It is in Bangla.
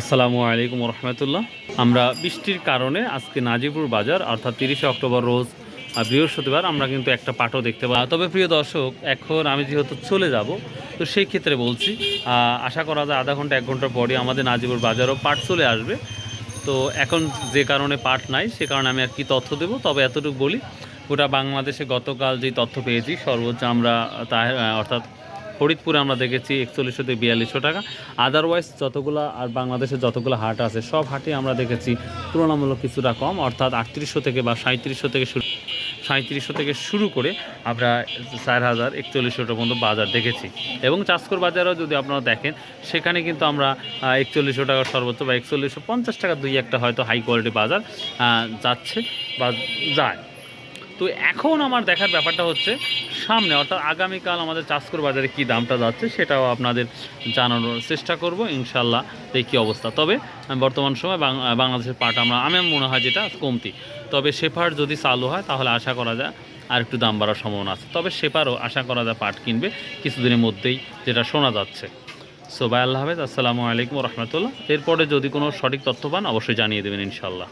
আসসালামু আলাইকুম রহমতুল্লাহ আমরা বৃষ্টির কারণে আজকে নাজিপুর বাজার, অর্থাৎ তিরিশে অক্টোবর রোজ বৃহস্পতিবার আমরা কিন্তু একটা পাটও দেখতে পাই। তবে প্রিয় দর্শক, এখন আমি যেহেতু চলে যাব, তো সেই ক্ষেত্রে বলছি আশা করা যায় আধা ঘণ্টা, এক ঘণ্টা পরে আমাদের নাজিপুর বাজারও পাট চলে আসবে। তো এখন যে কারণে পাট নাই, সে কারণে আমি আর কি তথ্য দেব, তবে এতটুকু বলি, গোটা বাংলাদেশে গতকাল যে তথ্য পেয়েছি, সর্বোচ্চ আমরা তা অর্থাৎ ফরিদপুরে আমরা দেখেছি একচল্লিশশো থেকে বিয়াল্লিশশো টাকা। আদারওয়াইজ যতগুলো আর বাংলাদেশে যতগুলো হাট আছে, সব হাটে আমরা দেখেছি তুলনামূলক কিছুটা কম, অর্থাৎ আটত্রিশশো থেকে বা সাঁত্রিশশো থেকে শুরু সাঁত্রিশশো থেকে শুরু করে আমরা চার হাজার একচল্লিশশোটা পর্যন্ত বাজার দেখেছি। এবং চাষকর বাজারও যদি আপনারা দেখেন, সেখানে কিন্তু আমরা একচল্লিশশো টাকা সর্বোচ্চ বা একচল্লিশশো পঞ্চাশ টাকা দুই একটা হয়তো হাই কোয়ালিটি বাজার যাচ্ছে বা যায়। তো এখন আমার দেখার ব্যাপারটা হচ্ছে সামনে, অর্থাৎ আগামীকাল আমাদের চাষকর বাজারে কী দামটা যাচ্ছে সেটাও আপনাদের জানানোর চেষ্টা করব ইনশাল্লাহ এই কী অবস্থা। তবে বর্তমান সময় বাংলাদেশের পাট আমরা আমার মনে হয় যেটা কমতি। তবে সেপার যদি চালু হয় তাহলে আশা করা যায় আর একটু দাম বাড়ার সম্ভাবনা আছে। তবে সেপারও আশা করা যায় পাট কিনবে কিছুদিনের মধ্যেই, যেটা শোনা যাচ্ছে। সো বাই আল্লাহ হাফেজ, আসসালামু আলাইকুম রহমতুল্লাহ। এরপরে যদি কোনো সঠিক তথ্য পান, অবশ্যই জানিয়ে দেবেন ইনশাল্লাহ